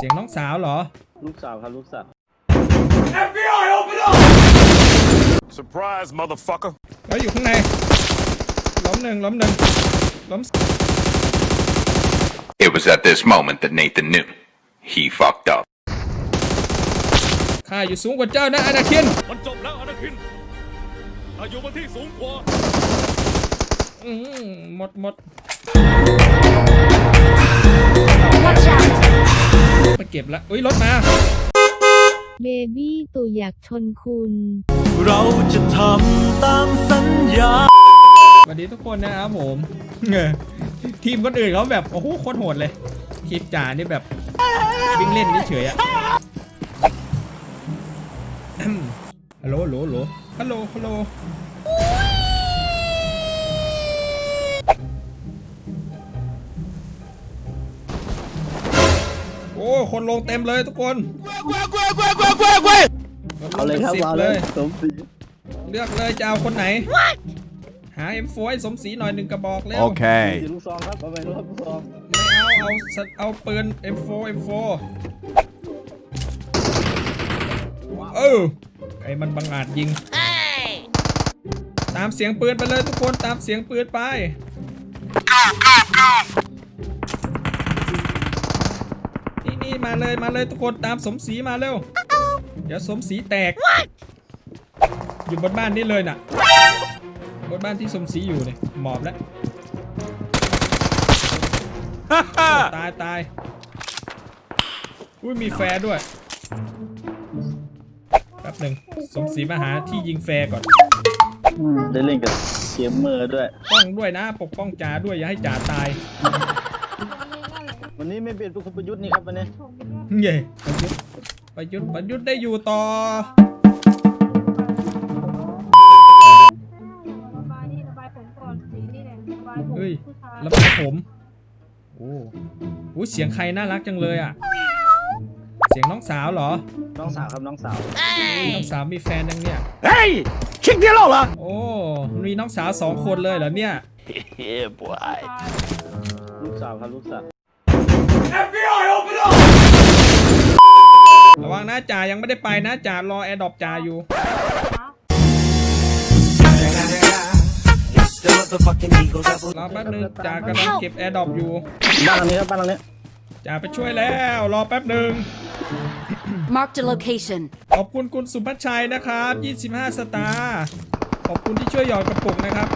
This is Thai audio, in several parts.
เสียงน้องสาวเหรอ ลูกสาวครับลูกสาว Surprise, motherfucker. แล้วอยู่ข้างใน ล้มหนึ่งล้มหนึ่งล้ม It was at this moment that Nathan knew he fucked up. ข้าอยู่สูงกว่าเจ้านะอนาคิน มันจบแล้วอนาคินอายุมันที่สูงกว่าอืมหมดหมด Watch out! ไปเก็บละอุ้ยรถมาเบบี้ตัวอยากชนคุณ เราจะทำตามสัญญาสวัสดีทุกคนนะครับผมเออทีมคนอื่นเขาแบบโอ้โหโคตรโหดเลย ทีมจ่านี่แบบวิ่งเล่นเฉยๆอะฮัลโหลฮัลโหลฮัลโหลฮัลโหล อ้คนลงเต็มเลยทุกคนเอาเลยครับเอาเลยสมศรีเลือกเลยจะเอาคนไหน หา M4 ให้สมศรีหน่อยหนึ่งกระบอกแล้ว Okay. สีลูกซองครับเอาไปลูกซองไม่เอาเอาสัตว์เอาปืน M4 M4 เออไอ้มันบังอาจยิงตามเสียงปืนไปเลยทุกคนตามเสียงปืนไปนี่นี่ มาเลยมาเลยทุกคนตามสมศรีมาเร็ว เดี๋ยวสมศรีแตก อยู่บนบ้านนี่เลยน่ะ บนบ้านที่สมศรีอยู่เนี่ยหมอบแล้วตายตายอุ้ยมีแฟร์ด้วยแป๊บหนึ่งสมศรีมาหาที่ยิงแฟร์ก่อนอืมได้เล่นกับเกมเมอร์ด้วยป้องด้วยนะ ปกป้องจ่าด้วยอย่าให้จ่าตาย วันนี้ไม่เป็นคุณประยุทธ์นี่ครับวันนี้เย่ประยุทธ์ประยุทธ์ประยุทธ์ได้อยู่ต่อ ระบายนี่ระบายผมก่อนสีนี่แหละระบายผมเฮ้ย ผู้ชายระบายผม โอ้โหเสียงใครน่ารักจังเลยอะ เสียงน้องสาวเหรอ น้องสาวครับน้องสาวน้องสาวมีแฟนยังเนี่ย Hey! Check this out, lah! โอ้ มีน้องสาวสองคนเลยเหรอเนี่ย Yeah, boy. ลูกสาวครับลูกสาว ระวังนะจ่ายังไม่ได้ไปนะจ่ารอแอร์ดรอปจ่าอยู่ รอแป๊บนึงจ่ากำลังเก็บแอร์ดรอปอยู่ บ้านหลังนี้ครับบ้านหลังนี้จ่าไปช่วยแล้ว รอแป๊บหนึ่ง Marked a location. ขอบคุณคุณสุพัชชัยนะครับ 25 สตาร์ขอบคุณที่ช่วยหยอดกระปุกนะครับ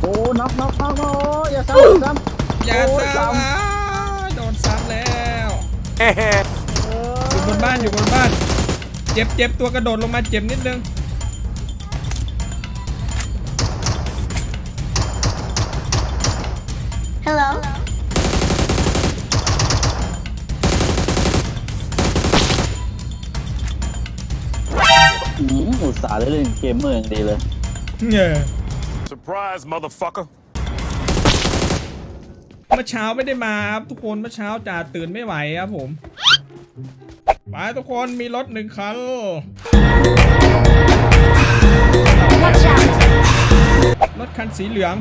โอ้น็อกน็อกน็อกโอ้ยอย่าซ้ำอย่าซ้ำอย่าโอ้ซ้ำอ้า อยู่บนบ้านอยู่บนบ้าน เจ็บเจ็บตัวกระโดดลงมาเจ็บนิดนึง Hello. อืมอุตส่าห์ได้เล่นเกมเมอร์อย่างดีเลยเงย Surprise, motherfucker. เมื่อเช้าไม่ได้มาครับทุกคนเมื่อเช้าจ่าตื่นไม่ไหวครับผมไปทุกคนมีรถหนึ่งคัน Watch out! รถคันสีเหลือง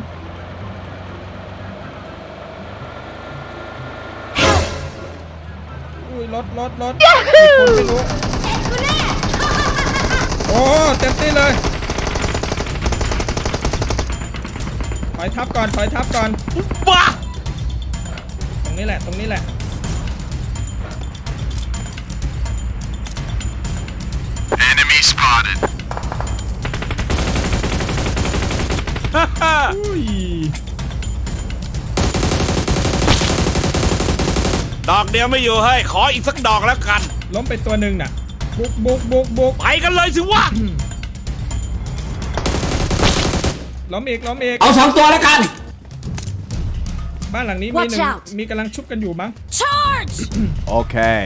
อุ้ยรถรถรถมีคนไม่รู้โอ้เต็มที่เลยถอยทับก่อนถอยทับก่อนบ้าต รงนี้แหละ ตรงนี้แหละ Enemy spotted. อุ้ยดอกเดียวไม่อยู่ให้ยขออีกสักดอกแล้วกัน ล้มไปตัวหนึ่งน่ะ บุกบุกบุกบุกไปกันเลยสิวะล้มอีกล้มอีกเอาสองตัวแล้วกัน บ้านหลังนี้มี Watch หนึ่ง out มีกำลังชุบกันอยู่มั้ง Charge! Okay.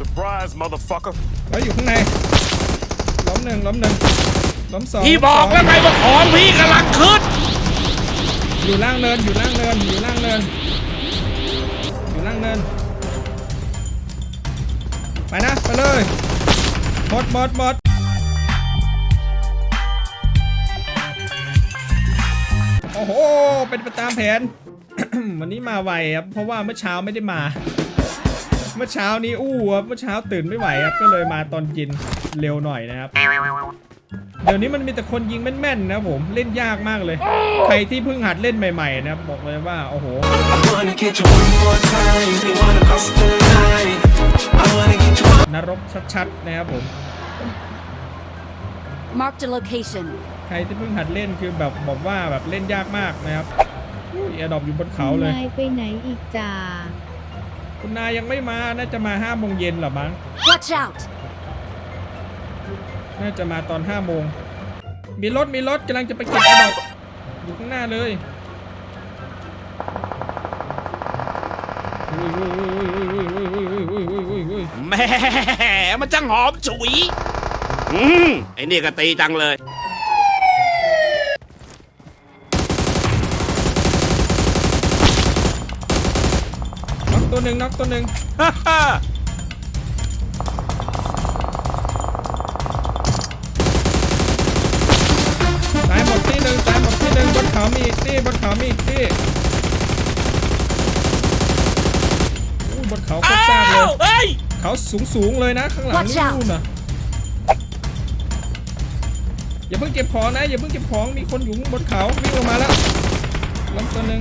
Surprise, motherfucker. แล้วอยู่ข้างใน ล้มหนึ่งล้มหนึ่งล้มสองพี่บล้อมกสแล้วไงว่าของพี่กำลังขึ้น อยู่ล่างเนินอยู่ล่างเนินอยู่ล่างเนินอยู่ล่างเนินไปนะไปเลย หมดหมดหมดโห เป็นไปตามแผน วันนี้มาไวครับ เพราะว่าเมื่อเช้าไม่ได้มา เมื่อเช้านี้อู้ครับ เมื่อเช้าตื่นไม่ไหวครับ ก็เลยมาตอนเย็นเร็วหน่อยนะครับ เดี๋ยวนี้มันมีแต่คนยิงแม่นๆนะผม เล่นยากมากเลย ใครที่เพิ่งหัดเล่นใหม่ๆนะครับบอกเลยว่า โอ้โห wanna get you one more time They wanna cross the line I wanna get you one นรกชัดๆนะครับผม Marked a location. ใครที่เพิ่งหัดเล่นคือแบบบอกว่าแบบเล่นยากมากนะครับอุ้ยแอร์ดรอปอยู่บนเขาเลย นายไปไหนอีกจ่าคุณนายยังไม่มา น่าจะมาห้าโมงเย็นเหรอมั้ง Watch out! น่าจะมาตอน5โมง มีรถ มีรถกำลังจะไปเก็บแอร์ดรอปอยู่ข้างหน้าเลย แหม่มันจังหอมฉุย อืมไอ้นี่ก็ตีจังเลย น็อกตัวหนึ่งน็อกตัวหนึ่งฮ่าฮ่าตายหมดที่หนึ่งตายหมดที่หนึ่งบนเขามีอีกที่บนเขามีอีกที่อู้บนเขาโคตรซากเลยอ้าวเฮ้ย เขาสูงสูงๆเลยนะข้างหลัง Watch out นู่นน่ะอย่าเพิ่งเก็บของนะอย่าเพิ่งเก็บของมีคนอยู่ข้างบนเขาวิ่งลงมาแล้วลงตัวหนึ่ง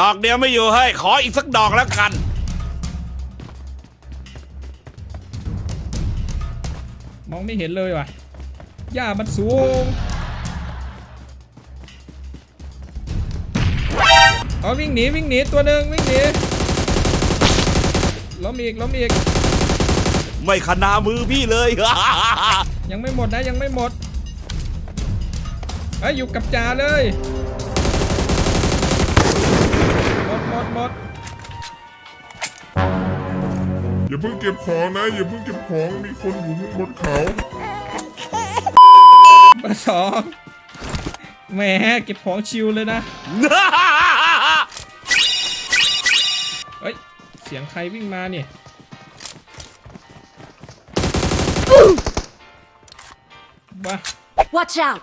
ดอกเดียวไม่อยู่เฮ้ยขออีกสักดอกแล้วกันมองไม่เห็นเลยว่ะ หญ้ามันสูงเอาวิ่งหนีวิ่งหนีตัวหนึ่งวิ่งหนี ล้มอีกล้มอีก ไม่ขนามือพี่เลย ยังไม่หมดนะยังไม่หมดเอ้ยอยู่กับจ่าเลย หมดหมดหมดอย่าเพิ่งเก็บของนะ อย่าเพิ่งเก็บของมีคนอยู่ข้างบนเขาเบอร์สองแหมเก็บของชิวเลยนะ สียงใครวิ่งมาเนี่ยว้า Watch out!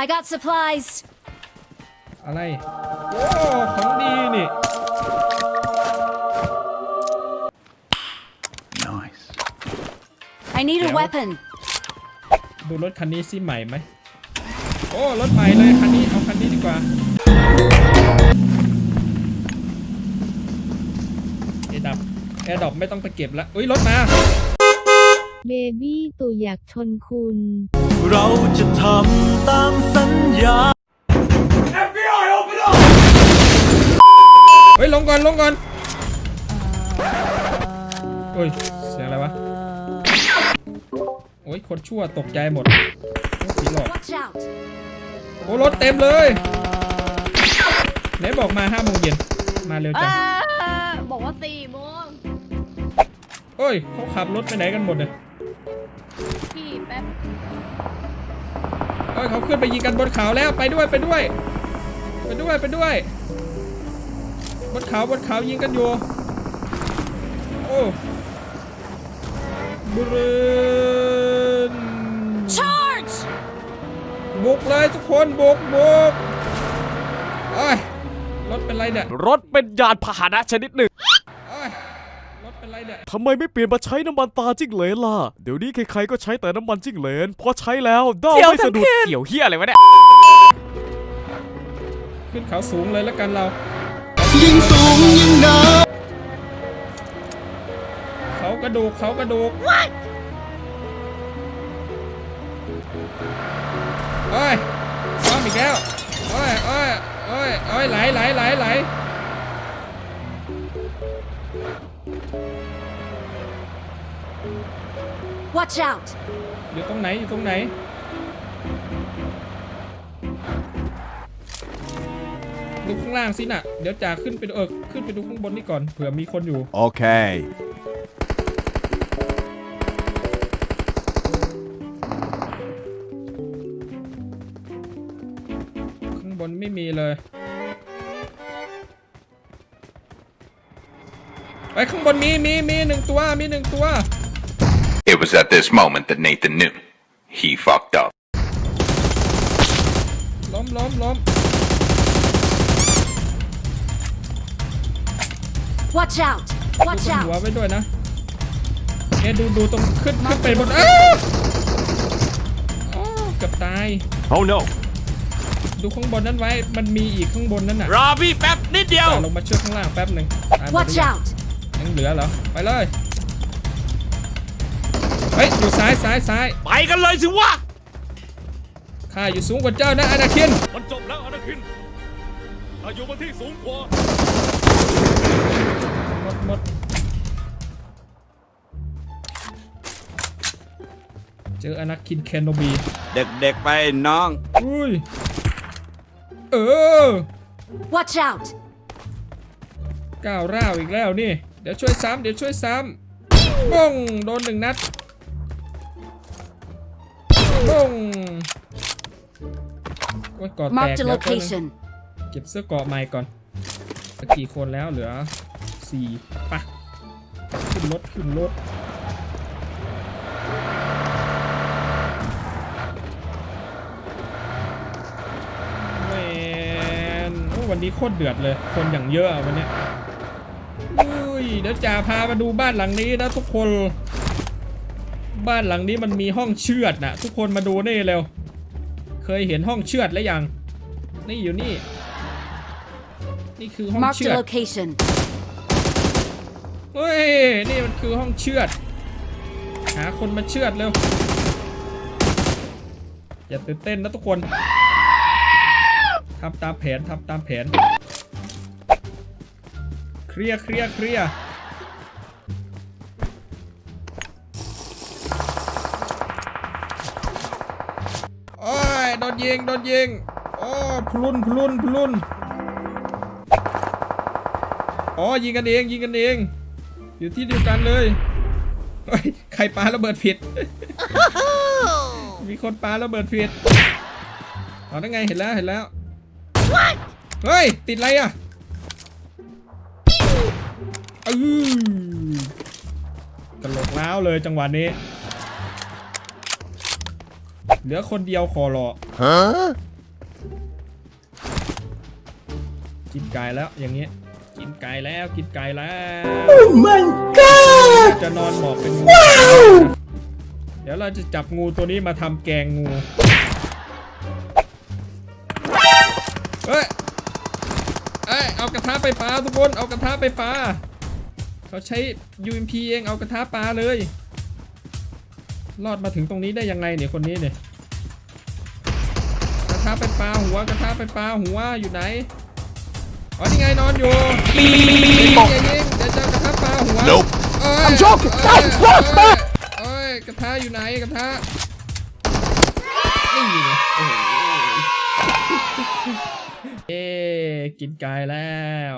I got supplies. อะไรโอ้ของดีนี่ I need a Yeah. weapon. ดูรถคันนี้สิใหม่ไหม โอ้ รถใหม่เลยคันนี้ เอาคันนี้ดีกว่า เอดับแอร์ดอปไม่ต้องไปเก็บละอุ้ยรถมา เบบี้ตู่อยากชนคุณ เราจะทำตามสัญญาเฮ้ยลงก่อนลงก่อนเฮ้ยเสียงอะไรวะโอ้ยคนชั่วตกใจหมดโอ้ผีหลอก Watch out! โอ้รถเต็มเลยไหนบอกมาห้าโมงเย็นมาเร็วจังบอกว่าสี่โมง เฮ้ยเขาขับรถไปไหนกันหมดเลยพี่แป๊บเฮ้ยเขาขึ้นไปยิงกันบนเขาแล้วไปด้วยไปด้วย ไปด้วยไปด้วย บนเขาบนเขายิงกันอยู่โอ้บรืน Charge! บุกเลยทุกคนบุกบุกเอ้ยรถเป็นไรเนี่ย รถเป็นยานพาหนะชนิดหนึ่งเอ้ยรถ เป็นไรเนี่ยทำไมไม่เปลี่ยนมาใช้น้ำมันตาจิ้งเหลนล่ะ เดี๋ยวนี้ใครๆก็ใช้แต่น้ำมันจิ้งเหลนพอใช้แล้วด้าไม่สะดุดเกี่ยวเฮียอะไรวะเนี่ย ขึ้นเขาสูงเลยแล้วกันเรา ยิ่งสูงยิ่งหนาวเขากระดูกเขากระดูกโอ้ยซ้อมอีกแล้วโอ้ยโอ้ยโอ้ยโอ้ยไหลไหลไหลไหล Watch out! อยู่ตรงไหนอยู่ตรงไหน ดูข้างล่างสิน่ะ เดี๋ยวจ่าขึ้นไปดูเออขึ้นไปดูข้างบนนี่ก่อนเผื่อมีคนอยู่ Okay ข้างบนไม่มีเลยไปข้างบนมีมีมีหนึ่งตัวมีหนึ่งตัว It was at this moment that Nathan knew. He fucked up. ล้มล้มล้ม Watch out! ดู Watch บนหัว out! ไว้ด้วยนะเอะดูดูตรงขึ้นขึ้นไปบนอ้าวอ้าวเกือบตาย Oh no ดูข้างบนนั้นไว้ มันมีอีกข้างบนนั้นน่ะรอพี่แป๊บนิดเดียวจ่าลงมาช่วยข้างล่างแป๊บหนึ่งตายหมดห Watch รือยัง out! ยังเหลือเหรอ ไปเลยเฮ้ยอยู่ ซ้ายซ้ายซ้ายไปกันเลยสิวะข้าอยู่สูงกว่าเจ้านะอนาคินมันจบแล้วอนาคินถ้าอยู่บนที่สูงกว่าหมดหมดเจออนาคินแคนโนบีเด็กๆไปน้อง อุ้ย เออ Watch out! ก้าวร้าวอีกแล้วนี่ เดี๋ยวช่วยซ้ำเดี๋ยวช่วยซ้ำบ้งโดนหนึ่งนัด บ้งโอ้ยกอดแตก Marked a เดี๋ยวแป๊บนึง location. เก็บเสื้อเกราะใหม่ก่อนเหลือกี่คนแล้วเหลือสี่ปะขึ้นรถขึ้นรถแมนโอ้วันนี้โคตรเดือดเลย คนอย่างเยอะอะวันเนี้ยอุ้ยเดี๋ยวจ่าพามาดูบ้านหลังนี้นะทุกคน บ้านหลังนี้มันมีห้องเชือดนะทุกคนมาดูนี่เร็ว เคยเห็นห้องเชือดแล้วยัง นี่อยู่นี่ นี่คือห้อง Marked เชือ a ด location. เฮ้ย นี่มันคือห้องเชือด หาคนมาเชือดเร็ว อย่าตื่นเต้นนะทุกคนทำตามแผนทำตามแผน เคลียร์เคลียร์เคลียร์ ยโดนยิงโดนยิงโอ้พลุนพลุนพลุนอ๋อยิงกันเองยิงกันเอง อยู่ที่เดียวกันเลยเฮ้ยใครปาระเบิดผิด มีคนปาระเบิดผิดเอาได้ไงเห็นแล้วเห็นแล้วเฮ้ยติดอะไรอะอือกระโหลกล้าวเลยจังหวะนี้ เหลือคนเดียวขอรอกินไก่แล้วอย่างเงี้ยกินไก่แล้วกินไก่แล้ว my god จะนอนหมอบเป็นงูเดี๋ยวเราจะจับงูตัวนี้มาทำแกงงูเฮ้ยเอ้ยเอากระทะไปปลาทุกคนเอากระทะไปปลาเขาใช้ UMP เองเอากระทะปลาเลย รอดมาถึงตรงนี้ได้ยังไงเนี่ยคนนี้เนี่ย เป็นปลาหัวกระทะเป็นปลาหัวอยู่ไหนอ๋อนี่ไงนอนอยู่ปีอย่ายิงเดี๋ยวจะกระทะปลาหัว Nope เอ้ย I'm joking เอ้ย Stop, stop, เอ้ย stop เอ้ยกระทะอยู่ไหนกระทะนี่ไงโอ้โหเอ๊กินไก่แล้ว